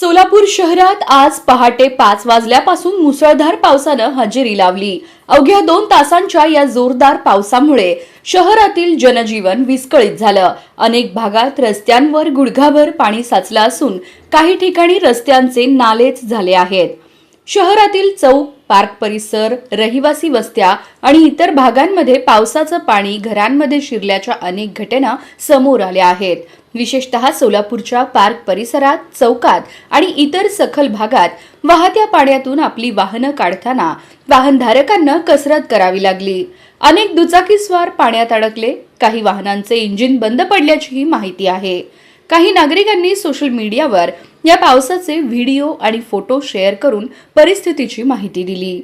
सोलापूर शहरात आज पहाटे पाच वाजल्यापासून मुसळधार पावसानं हजेरी लावली. अवघ्या दोन तासांच्या या जोरदार पावसामुळे शहरातील जनजीवन विस्कळीत झालं. अनेक भागात रस्त्यांवर गुडघाभर पाणी साचलं असून काही ठिकाणी रस्त्यांचे नालेच झाले आहेत. शहरातील चौक पार्क परिसर रहिवासी वस्त्या आणि इतर भागांमध्ये पावसाचं पाणी घरांमध्ये शिरल्याच्या अनेक घटना समोर आल्या आहेत. विशेषतः सोलापूरच्या पार्क परिसरात चौकात आणि इतर सखल भागात वाहत्या पाण्यातून आपली वाहनं काढताना वाहनधारकांना कसरत करावी लागली. अनेक दुचाकीस्वार पाण्यात अडकले. काही वाहनांचे इंजिन बंद पडल्याचीही माहिती आहे. काही नागरिकांनी सोशल मीडियावर या पावसाचे व्हिडिओ आणि फोटो शेअर करून परिस्थितीची माहिती दिली.